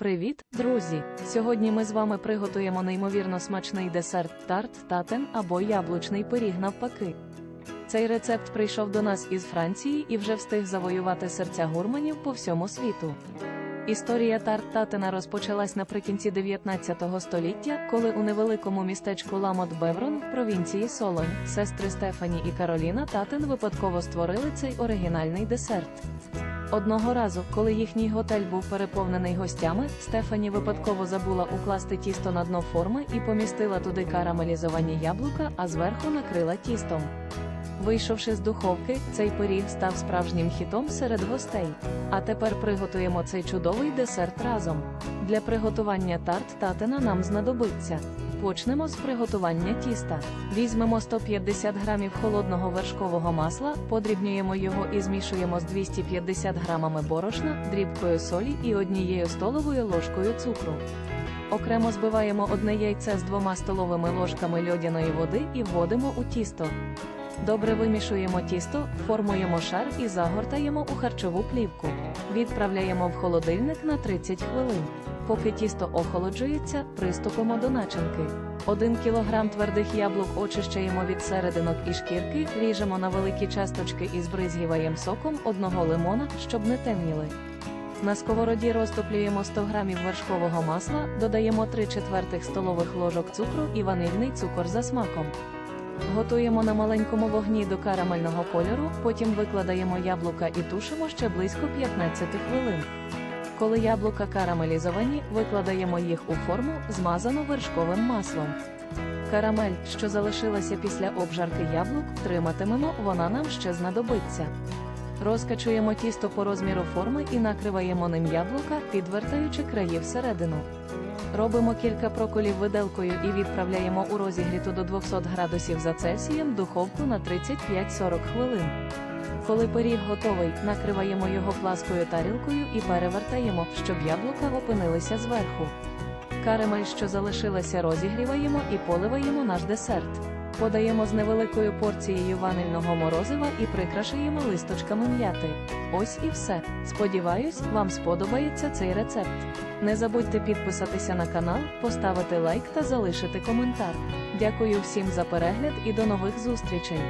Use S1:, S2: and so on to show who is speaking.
S1: Привіт, друзі! Сьогодні ми з вами приготуємо неймовірно смачний десерт тарт татен або яблучний пиріг навпаки. Цей рецепт прийшов до нас із Франції і вже встиг завоювати серця гурманів по всьому світу. Історія тарт татена розпочалась наприкінці 19 століття, коли у невеликому містечку Ламот Беврон в провінції Солонь сестри Стефані і Кароліна Татен випадково створили цей оригінальний десерт. Одного разу, коли їхній готель був переповнений гостями, Стефані випадково забула укласти тісто на дно форми і помістила туди карамелізовані яблука, а зверху накрила тістом. Вийшовши з духовки, цей пиріг став справжнім хітом серед гостей. А тепер приготуємо цей чудовий десерт разом. Для приготування тарт татина нам знадобиться. Почнемо з приготування тіста. Візьмемо 150 грамів холодного вершкового масла, подрібнюємо його і змішуємо з 250 грамами борошна, дрібкою солі і однією столовою ложкою цукру. Окремо збиваємо одне яйце з двома столовими ложками льодяної води і вводимо у тісто. Добре вимішуємо тісто, формуємо шар і загортаємо у харчову плівку. Відправляємо в холодильник на 30 хвилин. Поки тісто охолоджується, приступимо до начинки. 1 кг твердих яблук очищаємо від серединок і шкірки, ріжемо на великі часточки і збризгіваємо соком одного лимона, щоб не темніли. На сковороді розтоплюємо 100 г вершкового масла, додаємо 3 четвертих столових ложок цукру і ванильний цукор за смаком. Готуємо на маленькому вогні до карамельного кольору, потім викладаємо яблука і тушимо ще близько 15 хвилин. Коли яблука карамелізовані, викладаємо їх у форму, змазану вершковим маслом. Карамель, що залишилася після обжарки яблук, триматимемо, вона нам ще знадобиться. Розкачуємо тісто по розміру форми і накриваємо ним яблука, підвертаючи краї всередину. Робимо кілька проколів виделкою і відправляємо у розігріту до 200 градусів за Цельсієм духовку на 35-40 хвилин. Коли пиріг готовий, накриваємо його пласкою тарілкою і перевертаємо, щоб яблука опинилися зверху. Карамель, що залишилася, розігріваємо і поливаємо наш десерт. Подаємо з невеликою порцією ванильного морозива і прикрашуємо листочками м'яти. Ось і все. Сподіваюсь, вам сподобається цей рецепт. Не забудьте підписатися на канал, поставити лайк та залишити коментар. Дякую всім за перегляд і до нових зустрічей!